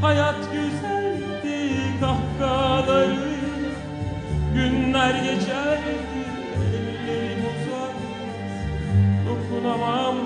Hayat güzeldi kahkahaları. Günler geçerdi ellerim uzak. Dokunamam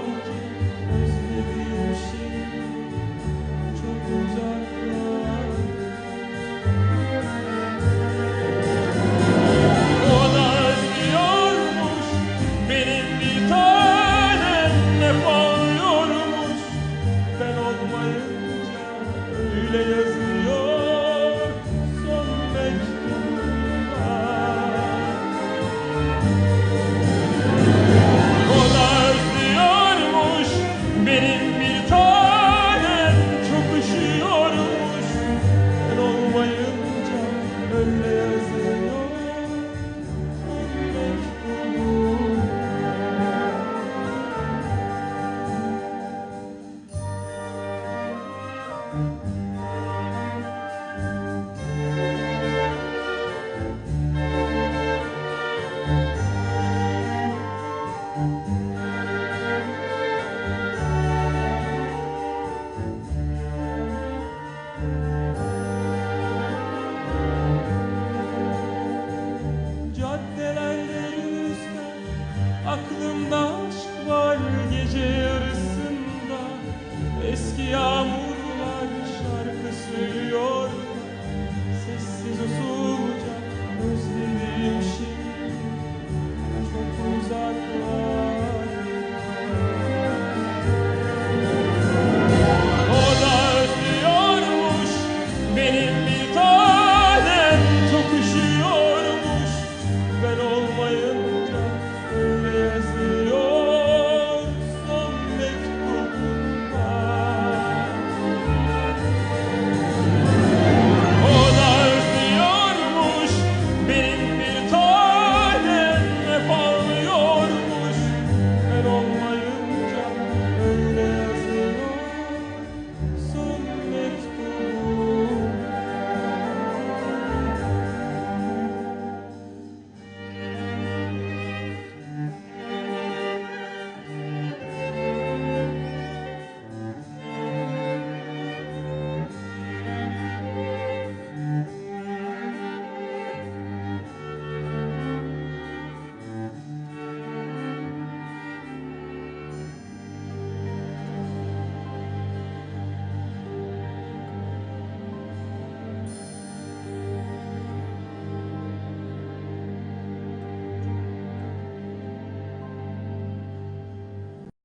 Aklımda aşk var gece yarısı. me.